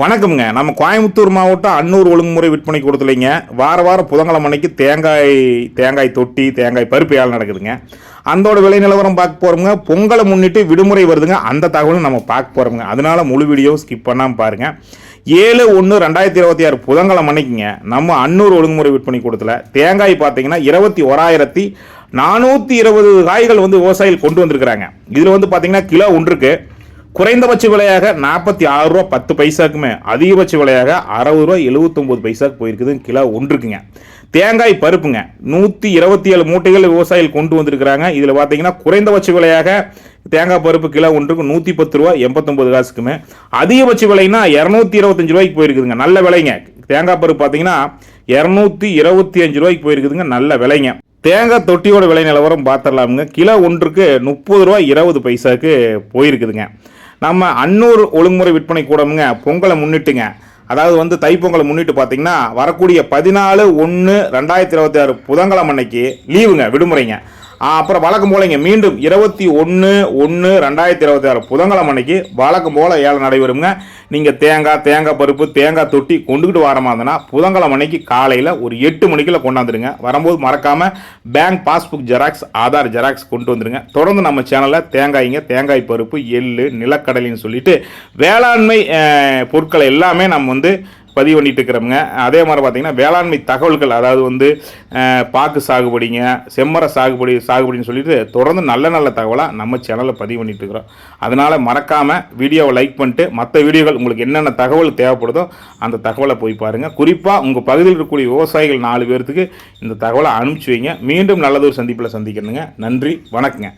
வணக்கம்ங்க. நம்ம கோயம்புத்தூர் மாவட்டம் அன்னூர் ஒழுங்குமுறை விற்பனை கொடுத்துலைங்க. வார வாரம் புதன்கிழமை அன்னைக்கு தேங்காய் தேங்காய் தொட்டி தேங்காய் பருப்பு ஏழை நடக்குதுங்க. அந்தோட விலை நிலவரம் பார்க்க போகிறோங்க பொங்கலை முன்னிட்டு விடுமுறை வருதுங்க. அந்த தகவலும் நம்ம பார்க்க போகிறோங்க அதனால முழு வீடியோ ஸ்கிப் பண்ணாமல் பாருங்கள் ஏழு ஒன்று ரெண்டாயிரத்தி இருபத்தி ஆறு புதன்கிழமை அன்னைக்குங்க. நம்ம அன்னூர் ஒழுங்குமுறை விற்பனை கூடத்தில் தேங்காய் பார்த்தீங்கன்னா இருபத்தி ஓராயிரத்தி நானூற்றி இருபது காய்கள் வந்து விவசாயிகள் கொண்டு வந்திருக்கிறாங்க. இதில் வந்து பார்த்தீங்கன்னா கிலோ ஒன்றுக்கு குறைந்தபட்ச விலையாக நாற்பத்தி ஆறு ரூபா பத்து பைசாக்குமே. அதிகபட்ச விலையாக அறுபது ரூபா எழுபத்தொம்போது பைசாக்கு போயிருக்குது. கிலோ ஒன்றுக்குங்க. தேங்காய் பருப்புங்க. நூற்றி இருபத்தி ஏழு மூட்டைகள் விவசாயிகள் கொண்டு வந்திருக்கிறாங்க. இதில் பார்த்தீங்கன்னா குறைந்தபட்ச விலையாக தேங்காய் பருப்பு கிலோ ஒன்றுக்கு நூற்றி பத்து ரூபா எண்பத்தொம்பது காசுக்குமே. அதிகபட்ச விலைனா இரநூத்தி இருபத்தஞ்சு ரூபாய்க்கு போயிருக்குதுங்க. நல்ல விலைங்க. தேங்காய் பருப்பு பார்த்தீங்கன்னா இரநூத்தி இருபத்தி அஞ்சு ரூபாய்க்கு போயிருக்குதுங்க. நல்ல விலைங்க. தேங்காய் தொட்டியோட விலை நிலவரம் பார்த்துடலாமுங்க. கிலோ ஒன்றுக்கு முப்பது ரூபா இருபது பைசாக்கு போயிருக்குதுங்க. நம்ம அன்னூர் ஒழுங்குமுறை விற்பனை கூடமுங்க பொங்கலை முன்னிட்டுங்க. அதாவது வந்து தைப்பொங்கலை முன்னிட்டு பார்த்தீங்கன்னா வரக்கூடிய பதினாலு ஒன்று ரெண்டாயிரத்தி இருபத்தி ஆறு புதன்கிழமை அன்னைக்கு லீவுங்க விடுமுறைங்க. அப்புறம் வழக்கம் போலங்க மீண்டும் இருபத்தி ஒன்று ஒன்று ரெண்டாயிரத்தி இருபத்தி ஆறு புதன்கிழமை அன்னைக்கு வழக்கம் போல ஏழை நடைபெறுங்க நீங்கள் தேங்காய் தேங்காய் பருப்பு தேங்காய் தொட்டி கொண்டுக்கிட்டு வர மாதிரினா புதன்கிழமை அன்னைக்கு காலையில் ஒரு எட்டு மணிக்குள்ள கொண்டாந்துருங்க வரும்போது மறக்காமல் bank passbook xerox Aadhaar xerox கொண்டு வந்துருங்க. தொடர்ந்து நம்ம சேனலில் தேங்காய்ங்க தேங்காய் பருப்பு எள்ளு நிலக்கடலைன்னு சொல்லிட்டு வேளாண்மை பொருட்களை எல்லாமே நம்ம வந்து பதிவு பண்ணிட்டு இருக்கிறோமுங்க அதே மாதிரி பார்த்தீங்கன்னா வேளாண்மை தகவல்கள் அதாவது வந்து பாக்கு சாகுபடிங்க செம்மர சாகுபடி சாகுபடின்னு சொல்லிட்டு தொடர்ந்து நல்ல நல்ல தகவலாக நம்ம சேனலில் பதிவு பண்ணிட்டு இருக்கிறோம் அதனால் மறக்காமல் வீடியோவை லைக் பண்ணிட்டு மற்ற வீடியோகள் உங்களுக்கு என்னென்ன தகவல் தேவைப்படுதோ அந்த தகவலை போய் பாருங்கள் குறிப்பாக உங்கள் பகுதியில் இருக்கக்கூடிய விவசாயிகள் நாலு பேர்த்துக்கு இந்த தகவலை அனுப்பிச்சி வைங்க. மீண்டும் நல்லதொரு சந்திப்பில் சந்திக்கணுங்க நன்றி வணக்கங்க.